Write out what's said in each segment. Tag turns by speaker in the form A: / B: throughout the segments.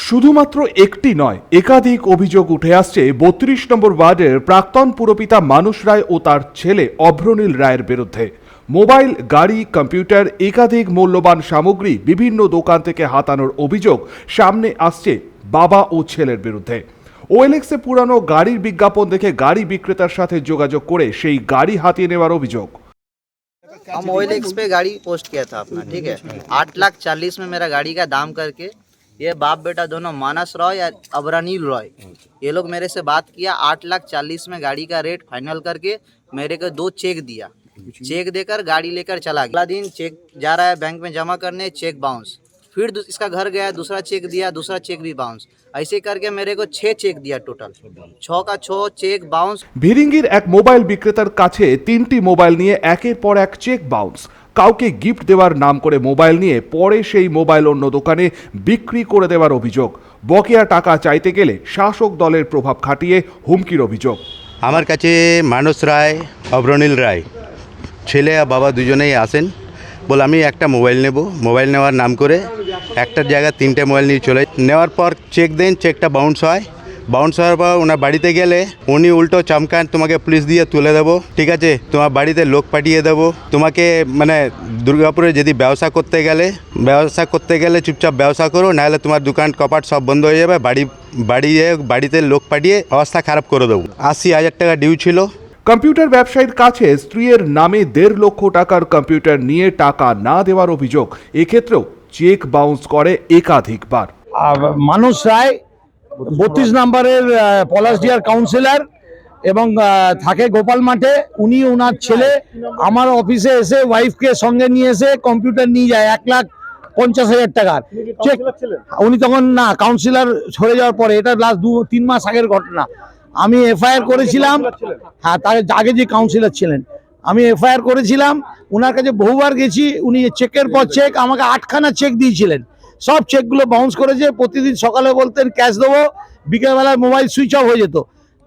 A: শুধুমাত্র একটি নয় একাধিক অভিযোগ উঠে আসছে বত্রিশ নম্বর ওয়ার্ডের প্রাক্তন পুরপিতা মানুষ রায় ও তার ছেলে অভ্রনীল রায়ের বিরুদ্ধে মোবাইল গাড়ি কম্পিউটার একাধিক মূল্যবান সামগ্রী বিভিন্ন দোকান থেকে হাতানোর অভিযোগ সামনে আসছে বাবা ও ছেলের বিরুদ্ধে ওএলএক্সে পুরানো গাড়ির বিজ্ঞাপন দেখে গাড়ি বিক্রেতার সাথে যোগাযোগ করে সেই গাড়ি হাতিয়ে নেওয়ার অভিযোগ
B: हम ऑयल एक्स पे गाड़ी पोस्ट किया था अपना ठीक है आठ लाख चालीस में मेरा गाड़ी का दाम करके ये बाप बेटा दोनों मानस रॉय या अबरानील रॉय ये लोग मेरे से बात किया आठ लाख चालीस में गाड़ी का रेट फाइनल करके मेरे को दो चेक दिया चेक देकर गाड़ी लेकर चला गया अगला दिन चेक जा रहा है बैंक में जमा करने चेक बाउंस फिर दू- इसका घर गया दूसरा चेक दिया दूसरा चेक भी बाउंस ऐसे करके मेरे को छः चेक दिया टोटल छः का छः चेक बाउंस
A: ভিরিঙ্গির এক মোবাইল বিক্রেতার কাছে তিনটি মোবাইল নিয়ে একের পর এক চেক বাউন্স কাউকে গিফট দেওয়ার নাম করে মোবাইল নিয়ে পরে সেই মোবাইল অন্য দোকানে বিক্রি করে দেওয়ার অভিযোগ। বকেয়া টাকা চাইতে গেলে শাসক দলের প্রভাব খাটিয়ে হুমকির অভিযোগ।
C: আমার কাছে মানস রায় অভরনীল রায়, ছেলে আর বাবা দুজনেই আসেন বল আমি একটা মোবাইল নেব। মোবাইল নেওয়ার নাম করে একটার জায়গায় তিনটে মোবাইল নিয়ে চলে নেওয়ার পর চেক দেন চেকটা বাউন্স হয়। বাউন্স হওয়ার পর ওনার বাড়িতে গেলে উনি উল্টো চমকান তোমাকে পুলিশ দিয়ে তুলে দেবো ঠিক আছে? তোমার বাড়িতে লোক পাঠিয়ে দেবো। তোমাকে মানে দুর্গাপুরে যদি ব্যবসা করতে গেলে ব্যবসা করতে গেলে চুপচাপ ব্যবসা করো নাহলে তোমার দোকান কপাট সব বন্ধ হয়ে যাবে বাড়ি বাড়ি বাড়িতে লোক পাঠিয়ে অবস্থা খারাপ করে দেবো। আশি হাজার টাকা ডিউ ছিল।
A: কম্পিউটার ব্যবসায়ীর কাছে স্ত্রীর নামে দেড় লক্ষ টাকার কম্পিউটার নিয়ে টাকা না দেওয়ার অভিযোগ। এক্ষেত্রেও চেক বাউন্স করে একাধিকবার।
D: আর মানুষ রায় বত্রিশ নম্বরের পলাশডিয়ার কাউন্সিলর এবং থাকে গোপাল মাঠে। উনি ওনার ছেলে। আমার অফিসে এসে ওয়াইফকে সঙ্গে নিয়ে এসে কম্পিউটার নিয়ে যায় এক লাখ পঞ্চাশ হাজার টাকার। চেক উনি তখন না কাউন্সিলর সরে যাওয়ার পরে এটা লাস্ট দু তিন মাস আগের ঘটনা। আমি এফআইআর করেছিলাম। হ্যাঁ তার আগে যে কাউন্সিলর ছিলেন। আমি এফআইআর করেছিলাম। ওনার কাছে বহুবার গেছি। উনি চেকের পর চেক আমাকে আটখানা চেক দিয়েছিলেন। সব চেকগুলো বাউন্স করেছে, প্রতিদিন সকালে বলতেন ক্যাশ দেবো, বিকেলবেলায় মোবাইল সুইচ অফ হয়ে যেত।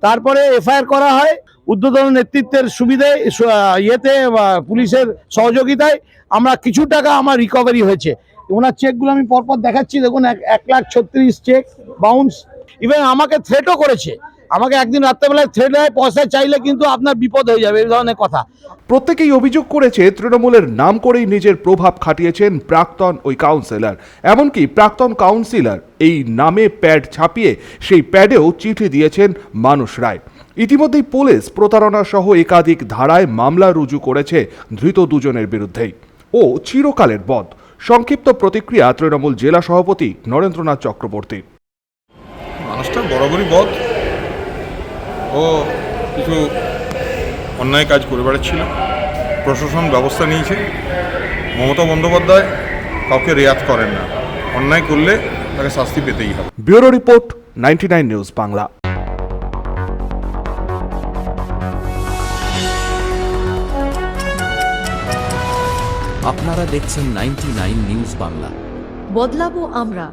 D: তারপরে এফআইআর করা হয়, উদ্বোধন নেতৃত্বের সুবিধে ইয়েতে পুলিশের সহযোগিতায় আমরা কিছু টাকা আমার রিকভারি হয়েছে। ওনার চেকগুলো আমি পরপর দেখাচ্ছি, দেখুন, এক এক লাখ ছত্রিশ চেক বাউন্স ইভেন আমাকে থ্রেটও করেছে। আমাকে একদিন রাত্রেবেলায় হয় পয়সা চাইলে কিন্তু আপনার বিপদ হয়ে যাবে এই ধরনের কথা।
A: প্রত্যেকেই অভিযোগ করেছে তৃণমূলের নাম করেই নিজের প্রভাব খাটিয়েছেন প্রাক্তন ওই কাউন্সিলর এমনকি প্রাক্তন কাউন্সিলর এই নামে প্যাড ছাপিয়ে সেই প্যাডেও চিঠি দিয়েছেন মানুষ রায়। ইতিমধ্যেই পুলিশ প্রতারণা সহ একাধিক ধারায় মামলা রুজু করেছে ধৃত দুজনের বিরুদ্ধেই। ও চিরকালের বধ। সংক্ষিপ্ত প্রতিক্রিয়া তৃণমূল জেলা সভাপতি নরেন্দ্রনাথ চক্রবর্তী।
E: মানুষটা বরাবরই বধ। ও কিছু অন্যায় কাজ করে বেড়াচ্ছিল। প্রশাসন ব্যবস্থা নিয়েছে। মমতা বন্দ্যোপাধ্যায় কাউকে রেয়াত করেন না। অন্যায় করলে তাকে শাস্তি পেতেই হবে।
A: Bureau report ninety news Bangla.
F: আপনারা দেখছেন নাইনটি নিউজ বাংলা।
G: বদলাবো আমরা।